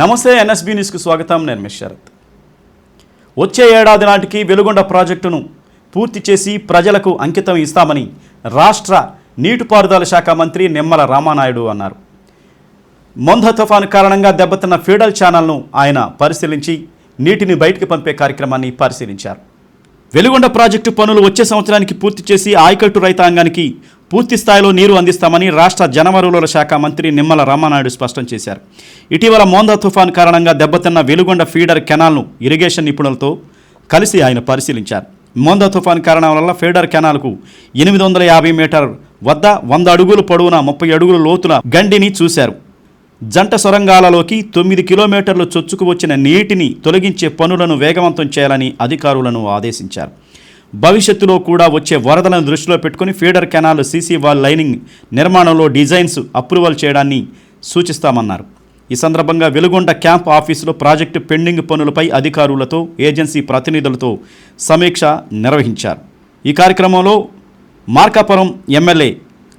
నమస్తే ఎన్ఎస్బి న్యూస్కు స్వాగతం. నేను మిస్ శరత్. వచ్చే ఏడాది నాటికి వెలుగొండ ప్రాజెక్టును పూర్తి చేసి ప్రజలకు అంకితం ఇస్తామని రాష్ట్ర నీటిపారుదల శాఖ మంత్రి నిమ్మల రామానాయుడు అన్నారు. మొంధ తుఫాను కారణంగా దెబ్బతిన్న ఫీడల్ ఛానల్ను ఆయన పరిశీలించి నీటిని బయటికి పంపే కార్యక్రమాన్ని పరిశీలించారు. వెలుగొండ ప్రాజెక్టు పనులు వచ్చే సంవత్సరానికి పూర్తి చేసి ఆయకట్టు రైతాంగానికి పూర్తి స్థాయిలో నీరు అందిస్తామని రాష్ట్ర జనవరుల శాఖ మంత్రి నిమ్మల రామానాయుడు స్పష్టం చేశారు. ఇటీవల మోందా తుఫాన్ కారణంగా దెబ్బతిన్న వెలుగొండ ఫీడర్ కెనాల్ను ఇరిగేషన్ నిపుణులతో కలిసి ఆయన పరిశీలించారు. మోందా తుఫాన్ కారణం వల్ల ఫీడర్ కెనాల్కు ఎనిమిది వందల యాభై మీటర్ వద్ద వంద అడుగులు పొడవున ముప్పై అడుగుల లోతున గండిని చూశారు. జంట సొరంగాలలోకి తొమ్మిది కిలోమీటర్లు చొచ్చుకు వచ్చిన నీటిని తొలగించే పనులను వేగవంతం చేయాలని అధికారులను ఆదేశించారు. భవిష్యత్తులో కూడా వచ్చే వరదలను దృష్టిలో పెట్టుకుని feeder canal CC wall lining నిర్మాణంలో డిజైన్స్ అప్రూవల్ చేయడాన్ని సూచిస్తామన్నారు. ఈ సందర్భంగా వెలుగొండ క్యాంప్ ఆఫీసులో ప్రాజెక్టు పెండింగ్ పనులపై అధికారులతో ఏజెన్సీ ప్రతినిధులతో సమీక్ష నిర్వహించారు. ఈ కార్యక్రమంలో మార్కాపురం ఎమ్మెల్యే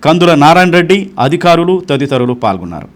కందుల నారాయణ రెడ్డి అధికారులు తదితరులు పాల్గొన్నారు.